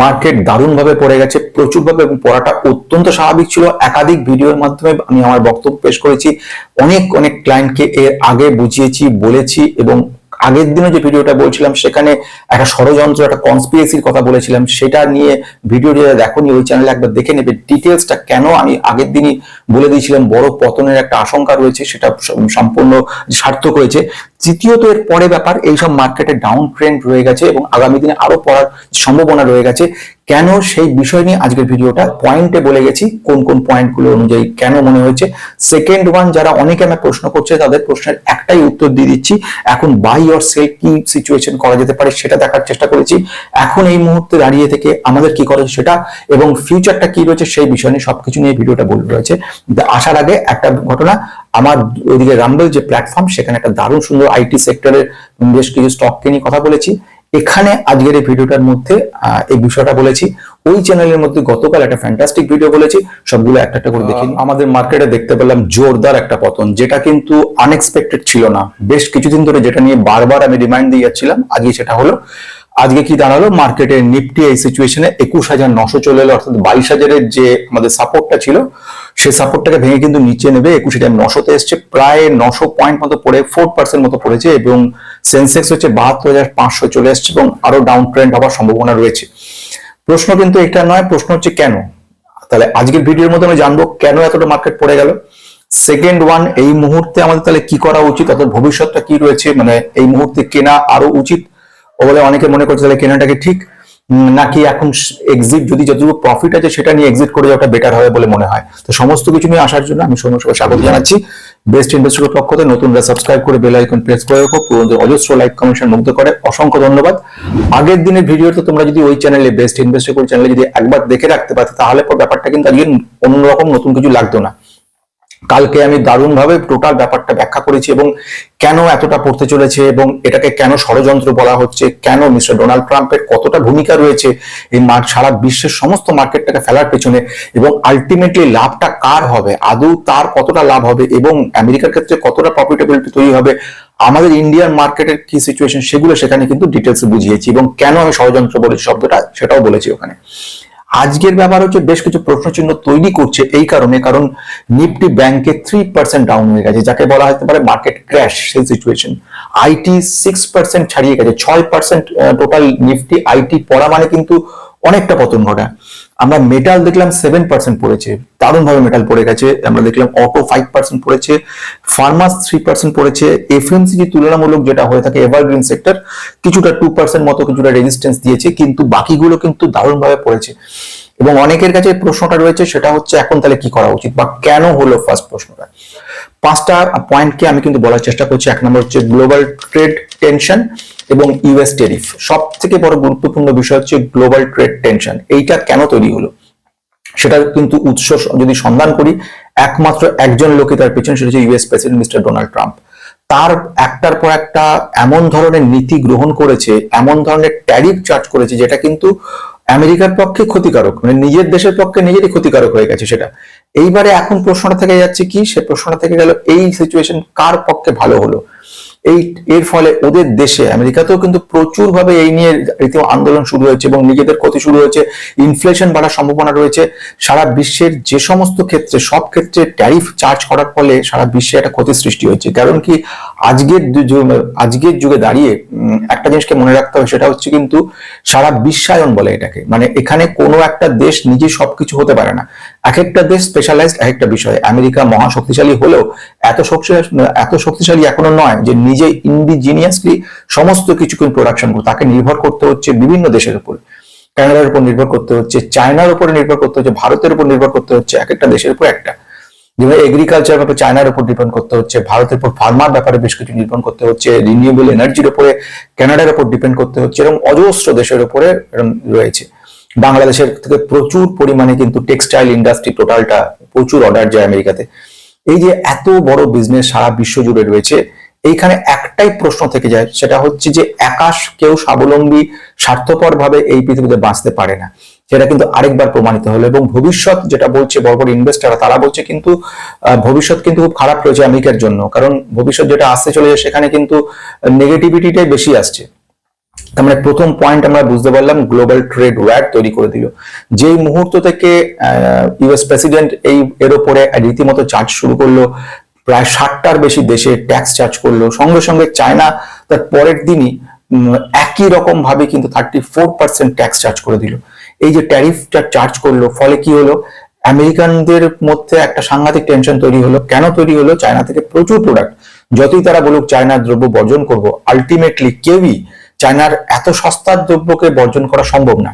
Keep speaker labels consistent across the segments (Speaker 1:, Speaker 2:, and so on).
Speaker 1: Market দারুণভাবে পড়ে গেছে, প্রচুরভাবে এবং পড়াটা অত্যন্ত স্বাভাবিক ছিল। একাধিক ভিডিওর মাধ্যমে আমি আমার বক্তব্য পেশ করেছি। অনেক অনেক ক্লায়েন্টকে এর আগে বুঝিয়েছি, বলেছি এবং আগের দিনে যে ভিডিওটা বলছিলাম, সেখানে একটা ষড়যন্ত্র, একটা কনস্পিরেসির কথা বলেছিলাম। সেটা নিয়ে ভিডিও যারা দেখোনি, ওই চ্যানেলে একবার দেখে নেবে। ডিটেলসটা কেন আমি আগের দিনই বলে দিয়েছিলাম। বড় পতনের একটা আশঙ্কা রয়েছে, সেটা সম্পূর্ণ সার্থক হয়েছে। তৃতীয়ত এর পরে ব্যাপার, এইসব মার্কেটে ডাউন ট্রেন্ড রয়ে গেছে এবং আগামী দিনে আরও পড়ার সম্ভাবনা রয়ে গেছে। কেন সেই বিষয় নিয়ে আজকের ভিডিওটা পয়েন্টে বলে গেছি, কোন কোন পয়েন্টগুলো অনুযায়ী কেন মনে হয়েছে। সেকেন্ড ওয়ান যারা অনেকে আমার প্রশ্ন করছে, তাদের প্রশ্নের একটাই উত্তর দিয়ে দিচ্ছি, এখন বাই অর সেল কি সিচুয়েশন করা যেতে পারে সেটা দেখার চেষ্টা করেছি। এখন এই মুহূর্তে দাঁড়িয়ে থেকে আমাদের কি করা সেটা এবং ফিউচারটা কি রয়েছে সেই বিষয় নিয়ে সবকিছু নিয়ে ভিডিওটা বলে রয়েছে। আসার আগে একটা ঘটনা আমার ওইদিকে রাম্বল যে প্ল্যাটফর্ম সেখানে একটা দারুণ সুন্দর আইটি সেক্টরের বেশ কিছু স্টককে নিয়ে কথা বলেছি। এখানে আজকের এই ভিডিওটার মধ্যে এই বিষয়টা বলেছি। ওই চ্যানেলের মধ্যে গতকাল একটা ফ্যান্টাস্টিক ভিডিও বলেছি। সবগুলো একটা একটা করে দেখি আমাদের মার্কেটে দেখতে পেলাম জোরদার একটা পতন যেটা কিন্তু আনএক্সপেক্টেড ছিল না। বেশ কিছুদিন ধরে যেটা নিয়ে বারবার আমি রিমাইন্ড দিয়ে যাচ্ছিলাম আজকে সেটা হলো আজকে কি দাঁড়াল? মার্কেটের নিফটি এই সিচুয়েশনে একুশ হাজার নশো চলে এলো অর্থাৎ বাইশ হাজারের যে আমাদের সাপোর্টটা ছিল সেই সাপোর্টটাকে ভেঙে কিন্তু নিচে নেবে, একুশ হাজার নশোতে এসছে, প্রায় নশো পয়েন্ট মতো পড়ে ফোর পার্সেন্ট মতো পড়েছে এবং সেন্সেক্স হচ্ছে বাহাত্তর হাজার পাঁচশো চলে এসছে এবং আরও ডাউন ট্রেন্ড হওয়ার সম্ভাবনা রয়েছে। প্রশ্ন কিন্তু এটা নয়, প্রশ্ন হচ্ছে কেন? তাহলে আজকের ভিডিওর মধ্যে আমি জানব কেন এতটা মার্কেট পড়ে গেল। সেকেন্ড ওয়ান এই মুহূর্তে আমাদের তাহলে কি করা উচিত, অর্থাৎ ভবিষ্যৎটা কি রয়েছে মানে এই মুহূর্তে কেনা আরও উচিত? বলে অনেকে মনে করছে তাহলে কেনাটাকে ঠিক নাকি এখন এক্সিট যদি যতটুকু প্রফিট আছে সেটা নিয়ে এক্সিট করে যাওয়াটা বেটার হবে বলে মনে হয়। তো সমস্ত কিছু নিয়ে আসার জন্য আমি সৌম্য সবাই স্বাগত জানাচ্ছি। বেস্ট ইনভেস্টরের পক্ষ থেকে নতুনরা সাবস্ক্রাইব করে বেল আইকন প্রেস করে রাখো। পুরোদের অজস্র লাইক কমেন্ট মুগ্ধ করে। অসংখ্য ধন্যবাদ। আগের দিনের ভিডিওতে তোমরা যদি ওই চ্যানেলে বেস্ট ইনভেস্টর চ্যানেলে যদি একবার দেখে রাখতে পারতে, তাহলে পর ব্যাপারটা কিন্তু আজকে অন্যরকম নতুন কিছু লাগতো না। কালকে আমি দারুণভাবে টোটাল ব্যাপারটা ব্যাখ্যা করেছি এবং কেন এতটা পড়তে চলেছে এবং এটাকে কেন ষড়যন্ত্র বলা হচ্ছে, কেন মিস্টার ডোনাল্ড ট্রাম্পের কতটা ভূমিকা রয়েছে, এই মার্ক সারা বিশ্বের সমস্ত মার্কেটটাকে ফেলার পেছনে এবং আলটিমেটলি লাভটা কার হবে, আদৌ তার কতটা লাভ হবে এবং আমেরিকার ক্ষেত্রে কতটা প্রফিটেবিলিটি তৈরি হবে, আমাদের ইন্ডিয়ান মার্কেটের কি সিচুয়েশন সেগুলো সেখানে কিন্তু ডিটেলস বুঝিয়েছি এবং কেন আমি ষড়যন্ত্র বলেছি শব্দটা সেটাও বলেছি ওখানে। আজকের ব্যাপার হচ্ছে বেশ কিছু প্রশ্নচিহ্ন তৈরি করছে এই কারণে, কারণ নিফটি ব্যাংকে থ্রি পার্সেন্ট ডাউন হয়ে গেছে, যাকে বলা হতে পারে মার্কেট ক্র্যাশ সেই সিচুয়েশন আইটি সিক্স পার্সেন্ট ছাড়িয়ে গেছে, ছয় পার্সেন্ট টোটাল নিফটি আইটি পড়া মানে কিন্তু অনেকটা পতন ঘটা। আমরা মেটাল দেখলাম সেভেন পার্সেন্ট পড়েছে, দারুণভাবে মেটাল পড়ে গেছে, আমরা দেখলাম অটো ফাইভ পার্সেন্ট পড়েছে ফার্মাস থ্রি পার্সেন্ট পড়েছে এফএমসিজি তুলনামূলক যেটা হয়ে থাকে এভারগ্রিন সেক্টর কিছুটা টু পার্সেন্ট মতো কিছুটা রেজিস্টেন্স দিয়েছে, কিন্তু বাকিগুলো কিন্তু দারুণভাবে পড়েছে। এবং অনেকের কাছে প্রশ্নটা রয়েছে, সেটা হচ্ছে এখন তাহলে কি করা উচিত বা কেন হলো ফার্স্ট প্রশ্নটা? পাঁচটা পয়েন্টকে আমি কিন্তু বলার চেষ্টা করছি। এক নম্বর হচ্ছে গ্লোবাল ট্রেড টেনশন এবং ইউএস টেরিফ সব থেকে বড় গুরুত্বপূর্ণ বিষয় হচ্ছে গ্লোবাল ট্রেড টেনশন এইটা কেন তৈরি হলো? সেটার কিন্তু উৎস যদি সন্ধান করি, একমাত্র একজন লোকে তার পেছনে, সেটা হচ্ছে US president mister Donald Trump তার একটার পর একটা এমন ধরনের নীতি গ্রহণ করেছে, এমন ধরনের ট্যারিফ চার্জ করেছে, যেটা কিন্তু আমেরিকার পক্ষে ক্ষতিকারক মানে নিজের দেশের পক্ষে নিজেরই ক্ষতিকারক হয়ে গেছে সেটা। এইবারে এখন প্রশ্নটা থেকে যাচ্ছে কি? সে প্রশ্নটা থেকে গেল, এই সিচুয়েশন কার পক্ষে ভালো হলো? এই, এর ফলে ওদের দেশে, আমেরিকাতেও কিন্তু প্রচুর ভাবে এই নিয়ে রীতি আন্দোলন শুরু হয়েছে এবং নিজেদের ক্ষতি শুরু হয়েছে ইনফ্লেশন বাড়ার সম্ভাবনা রয়েছে। সারা বিশ্বের যে সমস্ত ক্ষেত্রে, সব ক্ষেত্রে ট্যারিফ চার্জ করার ফলে সারা বিশ্বে একটা ক্ষতি সৃষ্টি হয়েছে। কারণ কি, আজকের আজকের যুগে দাঁড়িয়ে একটা জিনিসকে মনে রাখতে হবে, সেটা হচ্ছে কিন্তু সারা বিশ্বায়ন বলে এটাকে। মানে এখানে কোনো একটা দেশ নিজে সবকিছু হতে পারে না। এক একটা দেশ স্পেশালাইজড এক একটা বিষয়ে। আমেরিকা মহা শক্তিশালী হলেও এত শক্তিশালী এত শক্তিশালী এখনও নয় যে নিজে ইন্ডিজিনিয়াসলি সমস্ত কিছু কিন্তু প্রোডাকশন করে তাকে নির্ভর করতে হচ্ছে বিভিন্ন দেশের উপর। কানাডার উপর নির্ভর করতে হচ্ছে, চায়নার উপরে নির্ভর করতে হচ্ছে, ভারতের উপর নির্ভর করতে হচ্ছে, এক একটা দেশের উপর একটা। যেভাবে এগ্রিকালচার ব্যাপারে চায়নার উপর ডিপেন্ড করতে হচ্ছে, ভারতের উপর ফার্মার ব্যাপারে বেশ কিছু নির্ভর করতে হচ্ছে রিনিউয়েবল এনার্জির উপরে, কানাডার উপর ডিপেন্ড করতে হচ্ছে, এরকম অজস্র দেশের উপরে রয়েছে। বাংলাদেশের থেকে প্রচুর পরিমাণে কিন্তু টেক্সটাইল ইন্ডাস্ট্রি টোটালটা প্রচুর অর্ডার যায় আমেরিকাতে। এই যে এত বড় বিজনেস সারা বিশ্ব জুড়ে রয়েছে, এইখানে একটাই প্রশ্ন থেকে যায়, সেটা হচ্ছে যে একাশ কেউ স্বাবলম্বী স্বার্থপর ভাবে এই পৃথিবীতে বাঁচতে পারে না। সেটা কিন্তু আরেকবার প্রমাণিত হলো এবং ভবিষ্যৎ যেটা বলছে বড় বড় ইনভেস্টাররা তারা বলছে কিন্তু ভবিষ্যৎ কিন্তু খুব খারাপ রয়েছে আমেরিকার জন্য। কারণ ভবিষ্যৎ যেটা আসতে চলেছে, সেখানে কিন্তু নেগেটিভিটিটাই বেশি আসছে। তার মানে প্রথম পয়েন্ট আমরা বুঝতে পারলাম গ্লোবাল ট্রেড ওয়ার তৈরি করে দিল। যেই মুহূর্ত থেকে ইউএস প্রেসিডেন্ট এই, এর উপরে রীতিমতো চার্জ শুরু করল, প্রায় ষাটটার বেশি দেশে ট্যাক্স চার্জ করল, সঙ্গে সঙ্গে চায়না তার পরের দিনই একই রকম ভাবে কিন্তু thirty four percent tax charge করে দিল। এই যে ট্যারিফটা চার্জ করল, ফলে কি হলো? আমেরিকানদের মধ্যে একটা সাংঘাতিক টেনশন তৈরি হলো। কেন তৈরি হলো? চায়না থেকে প্রচুর প্রোডাক্ট যতই তারা বলুক চায়নার দ্রব্য বর্জন করব আলটিমেটলি কেউই চায়নার এত সস্তার দ্রব্যকে বর্জন করা সম্ভব না।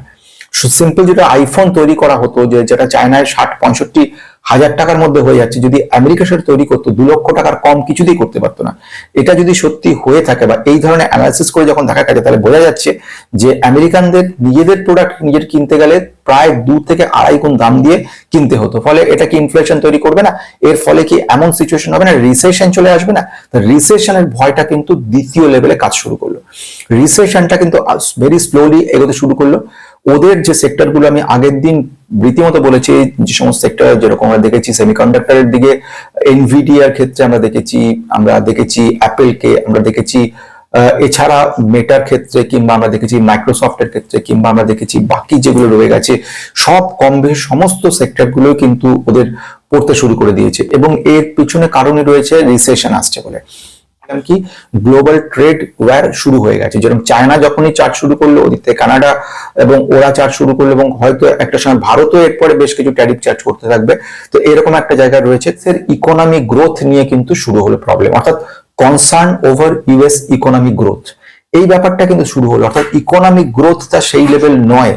Speaker 1: সিম্পল যেটা আইফোন তৈরি করা হতো, যে যেটা চায়নায় ষাট, পঁয়ষট্টি হাজার টাকার মধ্যে হয়ে যাচ্ছে, যদি আমেরিকা সেটা তৈরি করতো, দু লক্ষ টাকার কম কিছুতেই করতে পারতো না। এটা যদি সত্যি হয়ে থাকে বা এই ধরনের অ্যানালিসিস করে যখন দেখা গেছে, তাহলে বোঝা যাচ্ছে যে আমেরিকানদের নিজেদের প্রোডাক্ট নিজের কিনতে গেলে প্রায় দু থেকে আড়াই গুণ দাম দিয়ে কিনতে হতো। ফলে এটা কি ইনফ্লেশন তৈরি করবে না? এর ফলে কি এমন সিচুয়েশন হবে না? রিসেশন চলে আসবে না? রিসেশনের ভয়টা কিন্তু দ্বিতীয় লেভেলে কাজ শুরু করল। রিসেশনটা কিন্তু ভেরি স্লোলি এগোতে শুরু করল। ওদের যে সেক্টরগুলো আমি আগের দিন রীতিমতো বলেছি, যে সমস্ত সেক্টর যেরকম আমরা দেখেছি সেমিকন্ডাক্টরের দিকে এনভিডিয়ার ক্ষেত্রে আমরা দেখেছি আমরা দেখেছি অ্যাপেলকে আমরা দেখেছি এছাড়া মেটার ক্ষেত্রে কিংবা আমরা দেখেছি মাইক্রোসফটের ক্ষেত্রে কিংবা আমরা দেখেছি বাকি যেগুলো রয়ে গেছে, সব কম বেশি সমস্ত সেক্টরগুলো কিন্তু ওদের পড়তে শুরু করে দিয়েছে। এবং এর পিছনে কারণে রয়েছে রিসেশন আসছে বলে। বললাম কি গ্লোবাল ট্রেড ওয়ার শুরু হয়ে গেছে। যেরকম চায়না যখনই চার্জ শুরু করল, ওদিক কানাডা এবং ওরা চার্জ শুরু করল এবং হয়তো একটা সময় ভারতও এরপরে বেশ কিছু ট্যারিফ চার্জ করতে থাকবে। তো এরকম একটা জায়গায় রয়েছে। স্যার ইকোনমিক গ্রোথ নিয়ে কিন্তু শুরু হলো প্রবলেম অর্থাৎ concern over US economic growth এই ব্যাপারটা কিন্তু শুরু হলো। অর্থাৎ ইকোনমিক গ্রোথটা সেই লেভেল নয়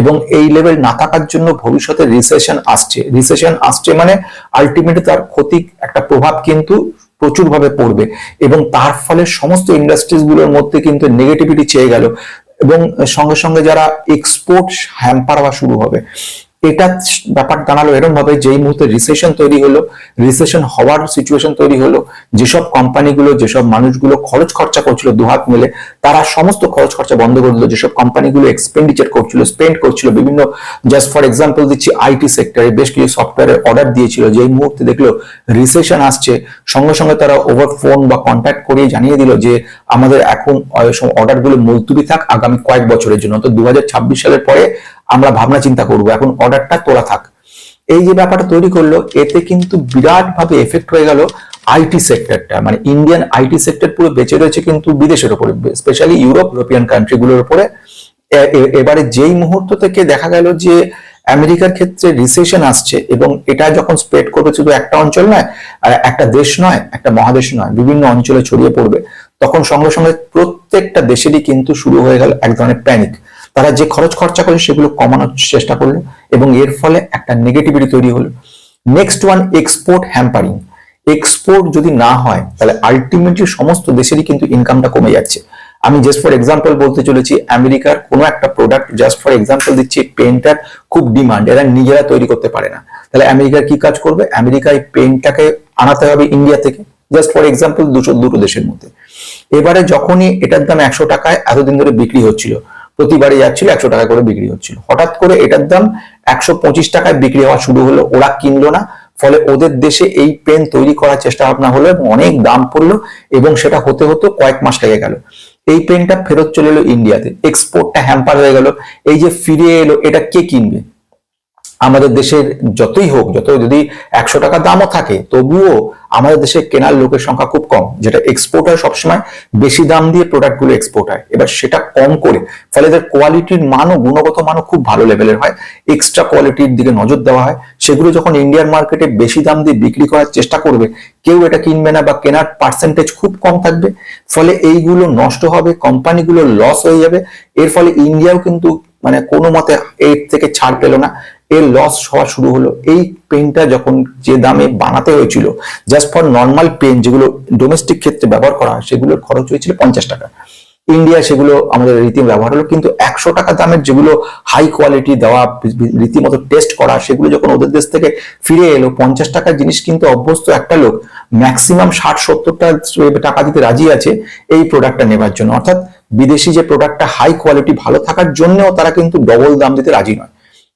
Speaker 1: এবং এই লেভেল না থাকার জন্য ভবিষ্যতে রিসেশন আসছে। রিসেশন আসছে মানে আলটিমেটলি তার ক্ষতি, একটা প্রভাব কিন্তু প্রচুর ভাবে পড়বে এবং তার ফলে সমস্ত ইন্ডাস্ট্রিজগুলোর মধ্যে কিন্তু নেগেটিভিটি চেয়ে গেল এবং সঙ্গে সঙ্গে যারা এক্সপোর্ট হ্যাম্পার হওয়া শুরু হবে। এটা ব্যাপার দাঁড়াল এরকম ভাবে যেই মুহূর্তে রিসেশন তৈরি হলো রিসেশন হওয়ার সিচুয়েশন তৈরি হলো, যেসব কোম্পানিগুলো যেসব মানুষগুলো খরচ খরচা করছিল দুহাত মিলে, তারা সমস্ত খরচ খরচা বন্ধ করে দিল। যেসব কোম্পানিগুলো এক্সপেন্ডিচার করছিল স্পেন্ড করছিল, বিভিন্ন জাস্ট ফর এক্সাম্পল দিচ্ছি আইটি সেক্টরে বেশ কিছু সফটওয়্যারের অর্ডার দিয়েছিল, যেই মুহূর্তে দেখল রিসেশন আসছে, সঙ্গে সঙ্গে তারা ওভার ফোন বা কন্ট্যাক্ট করে জানিয়ে দিল যে আমাদের এখন অর্ডারগুলো মুলতুবি থাক আগামী কয়েক বছরের জন্য। তো দু হাজার ছাব্বিশ সালের পরে আমরা ভাবনা চিন্তা করব, এখন অর্ডারটা তোলা থাক। এই যে ব্যাপারটা তৈরি করল, এতে কিন্তু বিরাট ভাবে এফেক্ট হয়ে গেল আইটি সেক্টরটা। মানে ইন্ডিয়ান আইটি সেক্টর পুরো বেঁচে রয়েছে কিন্তু বিদেশের উপরে স্পেশালি ইউরোপ ইউরোপিয়ান কান্ট্রিগুলোর উপরে এবারে যেই মুহূর্ত থেকে দেখা গেল যে আমেরিকার ক্ষেত্রে রিসেশন আসছে এবং এটা যখন স্প্রেড করবে শুধু একটা অঞ্চল নয় আর একটা দেশ নয়, একটা মহাদেশ নয়, বিভিন্ন অঞ্চলে ছড়িয়ে পড়বে, তখন সঙ্গে সঙ্গে প্রত্যেকটা দেশেরই কিন্তু শুরু হয়ে গেল এক ধরনের প্যানিক তারা যে খরচ খরচা করে সেগুলো কমানোর চেষ্টা করল এবং এর ফলে একটা নেগেটিভিটি তৈরি হলো। Next one export hampering export যদি না হয়, তাহলে আলটিমেটলি সমস্ত দেশেরই কিন্তু ইনকামটা কমে যাচ্ছে। আমি জাস্ট ফর এক্সাম্পল বলতে চলেছি, আমেরিকার কোনো একটা প্রোডাক্ট জাস্ট ফর এক্সাম্পল দিচ্ছি পেনটার খুব ডিমান্ড এরা নিজেরা তৈরি করতে পারে না। তাহলে আমেরিকা কি কাজ করবে? আমেরিকা এই পেনটাকে আনাতে হবে ইন্ডিয়া থেকে জাস্ট ফর এক্সাম্পল দুশো দুটো দেশের মধ্যে। এবারে যখনই এটার দাম একশো টাকায় এতদিন ধরে বিক্রি হচ্ছিল প্রতিবারে যাচ্ছিল, একশো টাকা করে বিক্রি হচ্ছিল। হঠাৎ করে এটার দাম একশো পঁচিশ টাকায় বিক্রি হওয়া শুরু হলো, ওরা কিনলো না। ফলে ওদের দেশে এই পেন তৈরি করার চেষ্টা ভাবনা হলো এবং অনেক দাম পড়ল এবং সেটা হতে হতো কয়েক মাস লেগে গেল। এই পেনটা ফেরত চলে এলো ইন্ডিয়াতে। এক্সপোর্টটা হ্যাম্পার হয়ে গেল। এই যে ফিরে এলো, এটা কে কিনবে? আমাদের দেশের যতই হোক, যত যদি একশো টাকা দামও থাকে, তবুও আমাদের দেশে কেনার লোকের সংখ্যা খুব কম, যেটা এক্সপোর্ট হয় সবসময়, বেশি দাম দিয়ে প্রোডাক্টগুলো এক্সপোর্ট হয়। এবার সেটা কম করে, ফলে এদের কোয়ালিটির মানও, গুণগত মানও খুব ভালো লেভেলের হয়। এক্সট্রা কোয়ালিটির দিকে নজর দেওয়া হয়। সেগুলো যখন ইন্ডিয়ান মার্কেটে বেশি দাম দিয়ে বিক্রি করার চেষ্টা করবে, কেউ এটা কিনবে না বা কেনার পার্সেন্টেজ খুব কম থাকবে, ফলে এইগুলো নষ্ট হবে কোম্পানিগুলো লস হয়ে যাবে। এর ফলে ইন্ডিয়াও কিন্তু মানে কোনো মতে এর থেকে ছাড় পেল না। এর লস হওয়া শুরু হলো। এই পেনটা যখন যে দামে বানাতে হয়েছিল জাস্ট ফর নর্মাল পেন যেগুলো ডোমেস্টিক ক্ষেত্রে ব্যবহার করা হয়, সেগুলোর খরচ হয়েছিল পঞ্চাশ টাকা। ইন্ডিয়া সেগুলো আমাদের রীতি ব্যবহার হলো, কিন্তু একশো টাকা দামের যেগুলো হাই কোয়ালিটি দেওয়া, রীতিমতো টেস্ট করা, সেগুলো যখন ওদের দেশ থেকে ফিরে এলো, পঞ্চাশ টাকার জিনিস কিন্তু অভ্যস্ত একটা লোক ম্যাক্সিমাম ষাট সত্তরটা টাকা দিতে রাজি আছে এই প্রোডাক্টটা নেবার জন্য। অর্থাৎ বিদেশি যে প্রোডাক্টটা হাই কোয়ালিটি ভালো থাকার জন্যও তারা কিন্তু ডবল দাম দিতে রাজি নয়।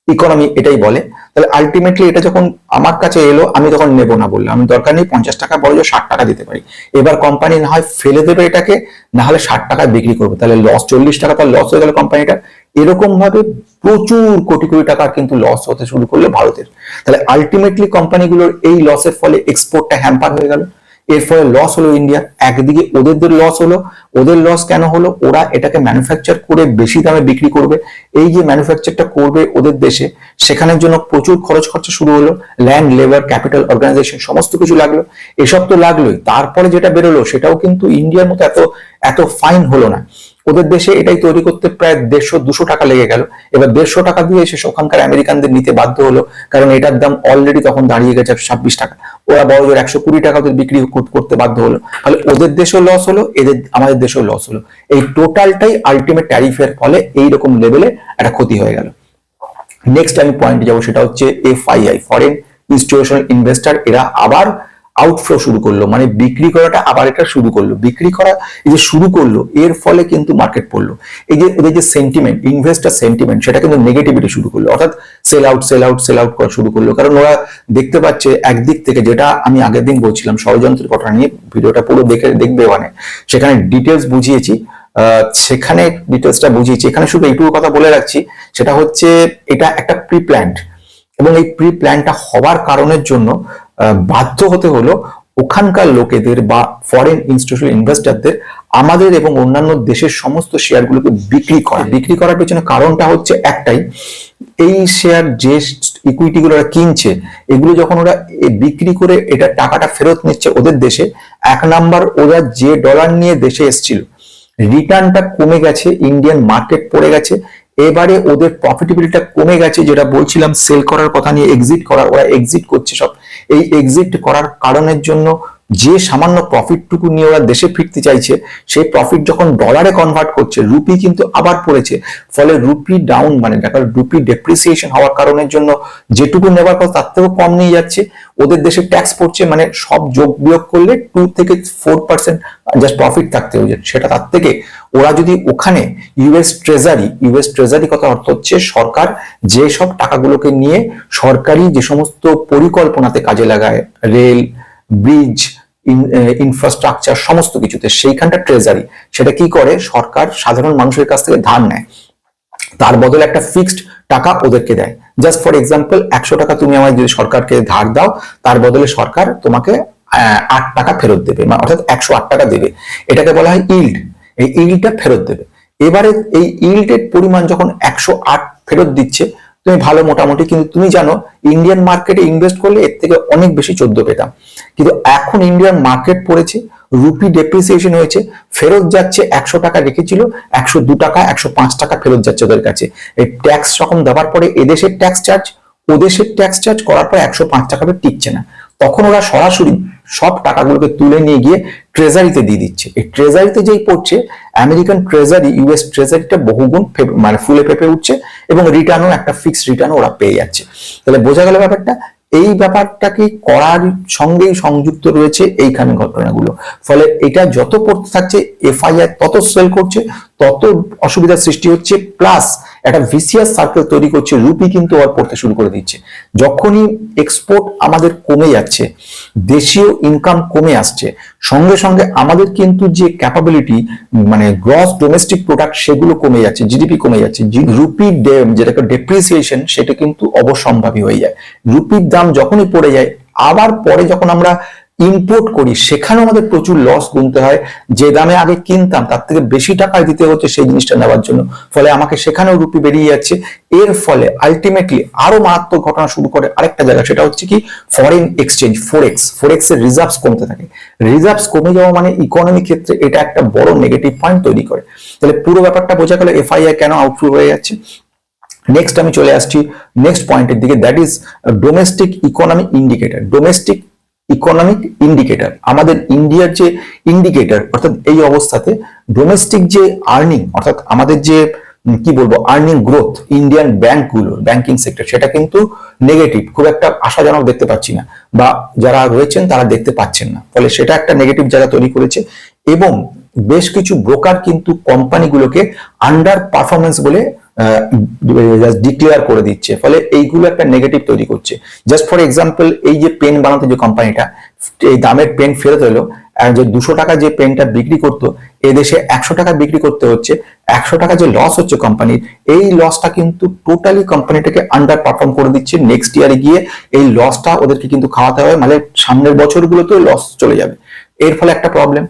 Speaker 1: ইকোনমি এটাই বলে। তাহলে আলটিমেটলি এটা যখন আমার কাছে এলো, আমি তখন নেব না বললাম আমি দরকার নেই পঞ্চাশ টাকা বড় ষাট টাকা দিতে পারি। এবার কোম্পানি না হয় ফেলে দেবে এটাকে, না হলে ষাট টাকায় বিক্রি করবে। তাহলে লস চল্লিশ টাকা তার লস হয়ে গেল কোম্পানিটা এরকম ভাবে প্রচুর কোটি কোটি টাকার কিন্তু লস হতে শুরু করল ভারতের। তাহলে আলটিমেটলি কোম্পানিগুলোর এই লসের ফলে এক্সপোর্টটা হ্যাম্পার হয়ে গেল। এর ফলে লস হলো ইন্ডিয়ার একদিকে ওদের লস হলো, ওদের লস কেন হলো? ওরা এটাকে ম্যানুফ্যাকচার করে বেশি দামে বিক্রি করবে। এই যে ম্যানুফ্যাকচারটা করবে ওদের দেশে, সেখানের জন্য প্রচুর খরচ খরচা শুরু হলো। ল্যান্ড লেবার ক্যাপিটাল অর্গানাইজেশন সমস্ত কিছু লাগল। এসব তো লাগলোই। তারপরে যেটা বেরোলো, সেটাও কিন্তু ইন্ডিয়ার মতো এত এত ফাইন হলো না। ওদের দেশে এটাই তৈরি করতে প্রায় দেড়শো, দুশো টাকা লেগে গেল। এবার দেড়শো টাকা দিয়ে এসে ওখানকার আমেরিকানদের নিতে বাধ্য হলো, কারণ এটার দাম অলরেডি তখন দাঁড়িয়ে গেছে ছাব্বিশ টাকা। ওরা বড় জোর একশো কুড়ি টাকা ওদের বিক্রি করতে বাধ্য হলো। তাহলে ওদের দেশেও লস হলো, এদের, আমাদের দেশেও লস হলো। এই টোটালটাই আলটিমেট ট্যারিফের ফলে এইরকম লেভেলে একটা ক্ষতি হয়ে গেল। নেক্সট আমি পয়েন্টে যাব, সেটা হচ্ছে এফআইআই ফরেন ইনস্টিটিউশনাল ইনভেস্টার এরা আবার আউটফ্লো শুরু করল মানে বিক্রি করাটা আবার এটা শুরু করল। বিক্রি করা এই যে শুরু করল, এর ফলে কিন্তু মার্কেট পড়ল। এই যে ওদের যে সেন্টিমেন্ট ইনভেস্টার সেন্টিমেন্ট সেটা কিন্তু নেগেটিভিটি শুরু করল। অর্থাৎ sell out sell out sell out করা শুরু করল। কারণ ওরা দেখতে পাচ্ছে একদিক থেকে, যেটা আমি আগের দিন বলছিলাম, ষড়যন্ত্রের ঘটনা নিয়ে ভিডিওটা পুরো দেখে, দেখবে মানে। সেখানে ডিটেলস বুঝিয়েছি সেখানে ডিটেলসটা বুঝিয়েছি। এখানে শুধু এইটুকু কথা বলে রাখছি, সেটা হচ্ছে এটা একটা প্রি প্ল্যান্ট এবং এই প্রি প্ল্যানটা হওয়ার কারণের জন্য বাধ্য হতে হলো ওখানকার লোকেদের বা ফরেন ইনস্টিটিউশনাল ইনভেস্টারদের আমাদের এবং অন্যান্য দেশের সমস্ত শেয়ারগুলোকে বিক্রি করা। বিক্রি করার পেছনে কারণটা হচ্ছে একটাই, এই শেয়ার যে ইকুইটি গুলো ওরা কিনছে, এগুলো যখন ওরা বিক্রি করে এটা টাকাটা ফেরত নিচ্ছে ওদের দেশে, এক নাম্বার ওরা যে ডলার নিয়ে দেশে এসেছিল রিটার্নটা কমে গেছে ইন্ডিয়ান মার্কেট পড়ে গেছে, এবারে ওদের প্রফিটেবিলিটিটা কমে গেছে, যেটা বলছিলাম সেল করার কথা নিয়ে এক্সিট করার ওরা এক্সিট করছে সব। এই এক্সিট করার কারণের জন্য যে সামান্য প্রফিটটুকু নিয়ে ওরা দেশে ফিরতে চাইছে, সেই প্রফিট যখন ডলারে কনভার্ট করছে রুপি কিন্তু আবার পড়েছে। ফলে রুপি ডাউন মানে দেখা রুপি ডেপ্রিসিয়েশন হওয়ার কারণের জন্য যেটুকু নেবার কথা তার থেকেও কম নিয়ে যাচ্ছে। ওদের দেশে ট্যাক্স পড়ছে মানে সব যোগ বিয়োগ করলে টু থেকে ফোর পার্সেন্ট জাস্ট প্রফিট থাকতে হচ্ছে সেটা তার থেকে ওরা যদি ওখানে ইউএস ট্রেজারি ইউএস ট্রেজারি কথা অর্থ হচ্ছে সরকার যে সব টাকাগুলোকে নিয়ে সরকারি যে সমস্ত পরিকল্পনাতে কাজে লাগায়, রেল ব্রিজ ইনফ্রাস্ট্রাকচার সমস্ত কিছুতে, সেইখানটা ট্রেজারি সেটা কি করে? সরকার সাধারণ মানুষের কাছ থেকে ধার নেয়। তার বদলে একটা ফিক্সড টাকা ওদেরকে দেয়। জাস্ট ফর এক্সাম্পল একশো টাকা তুমি আমার যদি সরকারকে ধার দাও, তার বদলে সরকার তোমাকে আট টাকা ফেরত দেবে মানে অর্থাৎ একশো আট টাকা দেবে। এটাকে বলা হয় ইল্ড এই ইল্ডটা ফেরত দেবে। এবারে এই ইল্ডের পরিমাণ যখন একশো আট ফেরত দিচ্ছে তুমি ভালো মোটামুটি, কিন্তু তুমি জানো ইন্ডিয়ান মার্কেটে ইনভেস্ট করলে এর থেকে অনেক বেশি চোদ্দ পেতাম। কিন্তু এখন ইন্ডিয়ান মার্কেট পড়েছে রুপি ডেপ্রিসিয়েশন হয়েছে, ফেরত যাচ্ছে একশো টাকা রেখেছিল, একশো দু টাকা, একশো পাঁচ টাকা ফেরত যাচ্ছে ওদের কাছে। এই ট্যাক্স রকম দেওয়ার পরে এদেশের ট্যাক্স চার্জ ওদেশের ট্যাক্স চার্জ করার পর একশো পাঁচ টাকাটা টিকছে না। তখন ওরা সরাসরি সব টাকাগুলোকে তুলে নিয়ে গিয়ে ট্রেজারিতে দিয়ে দিচ্ছে। এই ট্রেজারিতে যেই পড়ছে আমেরিকান ট্রেজারি ইউএস ট্রেজারিটা বহুগুণ মানে ফুলে পেপে উঠছে এবং রিটার্নও একটা ফিক্সড রিটার্ন ওরা পেয়ে যাচ্ছে। তাহলে বোঝা গেল ব্যাপারটা? এই ব্যাপারটাকে করার সঙ্গেই সংযুক্ত রয়েছে এইখানে ঘটনাগুলো। ফলে এটা যত পড়তে থাকছে এফআইআর তত সেল করছে, তত অসুবিধার সৃষ্টি হচ্ছে প্লাস একটা ভিসিয়াস সার্কেল তৈরি করছে, রুপি কিন্তু আর পড়তে শুরু করে দিচ্ছে। যখনই এক্সপোর্ট আমাদের কমে যাচ্ছে, দেশীয় ইনকাম কমে আসছে, সঙ্গে সঙ্গে আমাদের কিন্তু যে ক্যাপাবিলিটি মানে গ্রস ডোমেস্টিক প্রোডাক্ট সেগুলো কমে যাচ্ছে জিডিপি কমে যাচ্ছে রুপি ডেম যেটাকে ডেপ্রিসিয়েশন সেটা কিন্তু অবসম্ভাবী হয়ে যায়। রুপির দাম যখনই পড়ে যায়, আবার পরে যখন আমরা ইম্পোর্ট করি, সেখানেও আমাদের প্রচুর লস গুনতে হয়। যে দামে আগে কিনতাম, তার থেকে বেশি টাকায় দিতে হচ্ছে সেই জিনিসটা নেওয়ার জন্য। ফলে আমাকে সেখানেও রুপি বেরিয়ে যাচ্ছে। এর ফলে আলটিমেটলি আরও মারাত্মক ঘটনা শুরু করে আরেকটা জায়গা, সেটা হচ্ছে কি ফরেন এক্সচেঞ্জ ফোরেক্স ফোরেক্স এর রিজার্ভস কমতে থাকে। রিজার্ভস কমে যাওয়া মানে ইকোনমি ক্ষেত্রে এটা একটা বড় নেগেটিভ পয়েন্ট তৈরি করে। তাহলে পুরো ব্যাপারটা বোঝা গেল এফআইআই কেন আউটফ্লো হয়ে যাচ্ছে? নেক্সট আমি চলে আসছি নেক্সট পয়েন্টের দিকে that is domestic economy indicator domestic economic indicator আমাদের ইন্ডিয়ার যে ইন্ডিকেটর অর্থাৎ এই অবস্থাতে ডোমেস্টিক যে আর্নিং অর্থাৎ আমাদের যে কি বলব আর্নিং গ্রোথ ইন্ডিয়ান ব্যাংকগুলো ব্যাংকিং সেক্টর সেটা কিন্তু নেগেটিভ খুব একটা আশাজনক দেখতে পাচ্ছি না। বা যারা রয়েছেন তারা দেখতে পাচ্ছেন না। ফলে সেটা একটা নেগেটিভ জায়গা তৈরি করেছে এবং বেশ কিছু ব্রোকার কিন্তু কোম্পানিগুলোকে আন্ডার পারফরমেন্স বলে ডিক্লেয়ার করে দিচ্ছে। ফলে এইগুলো একটা নেগেটিভ তৈরি করছে। জাস্ট ফর এক্সাম্পল এই যে পেন বানাতে যে কোম্পানিটা এই দামের পেন ফেরত এলো যে দুশো টাকা যে পেনটা বিক্রি করতো এদেশে একশো টাকা বিক্রি করতে হচ্ছে, একশো টাকা যে লস হচ্ছে কোম্পানির এই লসটা কিন্তু টোটালি কোম্পানিটাকে আন্ডার পারফর্ম করে দিচ্ছে। নেক্সট ইয়ারে গিয়ে এই লসটা ওদেরকে কিন্তু খাওয়াতে হবে মানে সামনের বছরগুলোতেও লস চলে যাবে। এর ফলে একটা প্রবলেম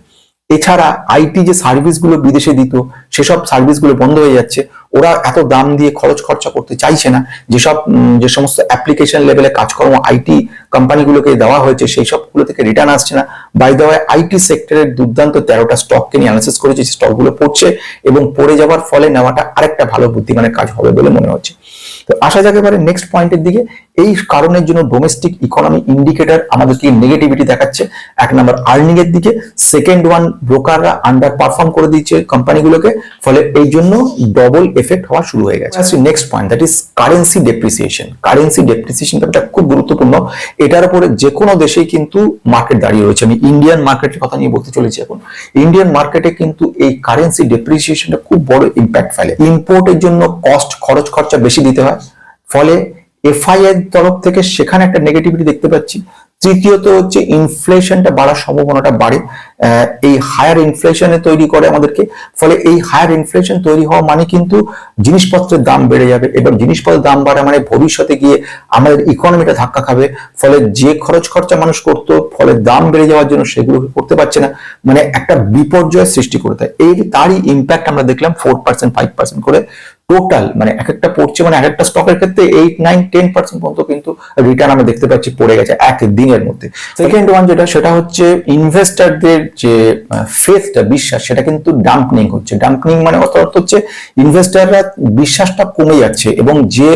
Speaker 1: এছাড়া আইটি যে সার্ভিসগুলো বিদেশে দিত, সেসব সার্ভিসগুলো বন্ধ হয়ে যাচ্ছে। ওরা এত দাম দিয়ে খরচ খরচা করতে চাইছে না। যেসব যে সমস্ত অ্যাপ্লিকেশন লেভেলে কাজকর্ম আইটি কোম্পানিগুলোকে দেওয়া হয়েছে, সেই সবগুলো থেকে রিটার্ন আসছে না। বাই দেওয়ায় আইটি সেক্টরের দুর্দান্ত তেরোটা স্টককে নিয়ে অ্যানালিসিস করেছে স্টকগুলো পড়ছে এবং পড়ে যাওয়ার ফলে নেওয়াটা আরেকটা ভালো বুদ্ধিমানের কাজ হবে বলে মনে হচ্ছে। তো আসা যাক এবারে নেক্সট পয়েন্টের দিকে। এই কারণের জন্য ডোমেস্টিক ইকোনমি ইন্ডিকেটর আমাদেরকে নেগেটিভিটি দেখাচ্ছে। এক নম্বর আর্নিং এর দিকে। সেকেন্ড ওয়ান ব্রোকাররা আন্ডার পারফর্ম করে দিচ্ছে কোম্পানিগুলোকে ফলে এই জন্য ডবল এফেক্ট হওয়া শুরু হয়ে গেছে। Next point that is currency depreciation currency depreciation ব্যাপারটা খুব গুরুত্বপূর্ণ। এটার উপরে যে কোনো দেশেই কিন্তু মার্কেট দাঁড়িয়ে রয়েছে। আমি ইন্ডিয়ান মার্কেটের কথা নিয়ে বলতে চলেছি এখন। ইন্ডিয়ান মার্কেটে কিন্তু এই কারেন্সি ডেপ্রিসিয়েশনটা খুব বড় ইম্প্যাক্ট ফেলে। ইম্পোর্টের জন্য কস্ট খরচ খরচা বেশি দিতে হয়। ফলে এফআই এর তরফ থেকে সেখানে একটা নেগেটিভিটি দেখতে পাচ্ছি। তৃতীয়ত হচ্ছে ইনফ্লেশনটা বাড়ার সম্ভাবনাটা বাড়ে। এই হায়ার ইনফ্লেশনে তৈরি করে আমাদেরকে। ফলে এই হায়ার ইনফ্লেশন তৈরি হওয়া মানে কিন্তু জিনিসপত্রের দাম বেড়ে যাবে এবং জিনিসপত্রের দাম বাড়া মানে ভবিষ্যতে গিয়ে আমাদের ইকোনমিটা ধাক্কা খাবে। ফলে যে খরচ খরচা মানুষ করতো, ফলে দাম বেড়ে যাওয়ার জন্য সেগুলো করতে পারছে না। মানে একটা বিপর্যয় সৃষ্টি করে দেয়। এই তারই ইম্প্যাক্ট আমরা দেখলাম ফোর পার্সেন্ট ফাইভ পার্সেন্ট করে। টোটাল মানে এক একটা পড়ছে মানে এক একটা স্টকের ক্ষেত্রে এইট নাইন টেন পার্সেন্ট পর্যন্ত কিন্তু রিটার্ন আমরা দেখতে পাচ্ছি পড়ে গেছে এক দিনের মধ্যে। সেকেন্ড ওয়ান যেটা, সেটা হচ্ছে ইনভেস্টারদের যে ফেসটা বিশ্বাস, সেটা কিন্তু ডাম্পনিং হচ্ছে। ডাম্পনিং মানে অর্থ অর্থ হচ্ছে ইনভেস্টাররা বিশ্বাসটা কমে যাচ্ছে এবং যে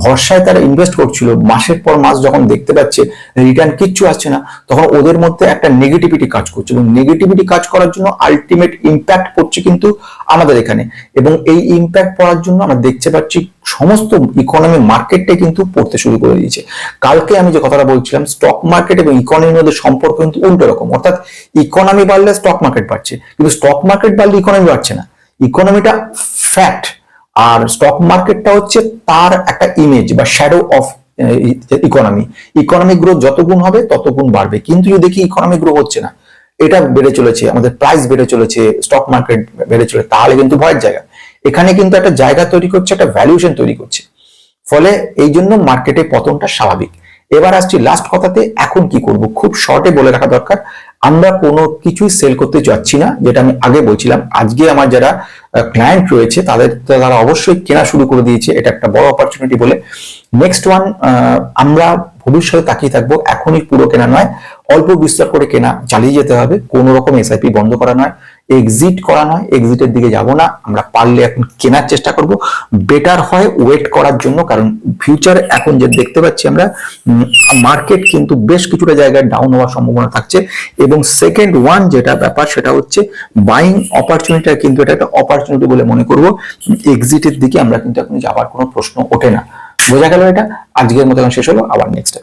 Speaker 1: ভরসায় তারা ইনভেস্ট করছিল, মাসের পর মাস যখন দেখতে পাচ্ছে রিটার্ন কিচ্ছু আসছে না, তখন ওদের মধ্যে একটা নেগেটিভিটি কাজ করছে এবং নেগেটিভিটি কাজ করার জন্য আলটিমেট ইম্প্যাক্ট পড়ছে কিন্তু আমাদের এখানে এবং এই ইম্প্যাক্ট পড়ার জন্য আমরা দেখতে পাচ্ছি সমস্ত ইকোনমি মার্কেটটা কিন্তু পড়তে শুরু করে দিয়েছে। কালকে আমি যে কথাটা বলছিলাম স্টক মার্কেট এবং ইকোনমির মধ্যে সম্পর্ক কিন্তু উল্টো রকম। অর্থাৎ ইকোনমি বাড়লে স্টক মার্কেট বাড়ছে, কিন্তু স্টক মার্কেট বাড়লে ইকোনমি বাড়ছে না। ইকোনমিটা ফ্যাক্ট আর স্টক মার্কেটটা হচ্ছে তার একটা ইমেজ বা shadow of economy economic growth যত গুণ হবে, তত গুণ বাড়বে। কিন্তু যদি দেখি ইকোনমিক গ্রো হচ্ছে না, এটা বেড়ে চলেছে, আমাদের প্রাইস বেড়ে চলেছে স্টক মার্কেট বেড়ে চলেছে, তাহলে কিন্তু ভয়ের জায়গা। এখানে কিন্তু একটা জায়গা তৈরি করছে, একটা ভ্যালুয়েশন তৈরি করছে। ফলে এই জন্য মার্কেটে পতনটা স্বাভাবিক। এবার আসছি লাস্ট কথাতে। এখন কি করব? খুব শর্টে বলে রাখা দরকার। আমরা কোনো কিছুই সেল করতে যাচ্ছি না, যেটা আমি আগে বলছিলাম। আজকে আমার যারা ক্লায়েন্ট রয়েছে, তাদের, তারা অবশ্যই কেনা শুরু করে দিয়েছে। এটা একটা বড় অপরচুনিটি বলে। নেক্সট ওয়ান আমরা ভবিষ্যতে তাকিয়ে থাকব। এখনই পুরো কেনা নয়, অল্প বিস্তার করে কেনা চালিয়ে যেতে হবে। কোনো রকম এসআইপি বন্ধ করা নয়। এক্সিট করা নয় এক্সিটের দিকে যাব না। আমরা পারলে এখন কেনার চেষ্টা করব। বেটার হয় ওয়েট করার জন্য, কারণ ফিউচার এখন যে দেখতে পাচ্ছি আমরা মার্কেট কিন্তু বেশ কিছুটা জায়গায় ডাউন হওয়ার সম্ভাবনা থাকছে। এবং সেকেন্ড ওয়ান যেটা ব্যাপার, সেটা হচ্ছে বাইং অপরচুনিটি কিন্তু এটা একটা অপরচুনিটি বলে মনে করব। এক্সিটের দিকে আমরা কিন্তু এখন যাবার কোনো প্রশ্ন ওঠে না। বোঝা গেল এটা? আজকের মতো শেষ হলো। আবার নেক্সট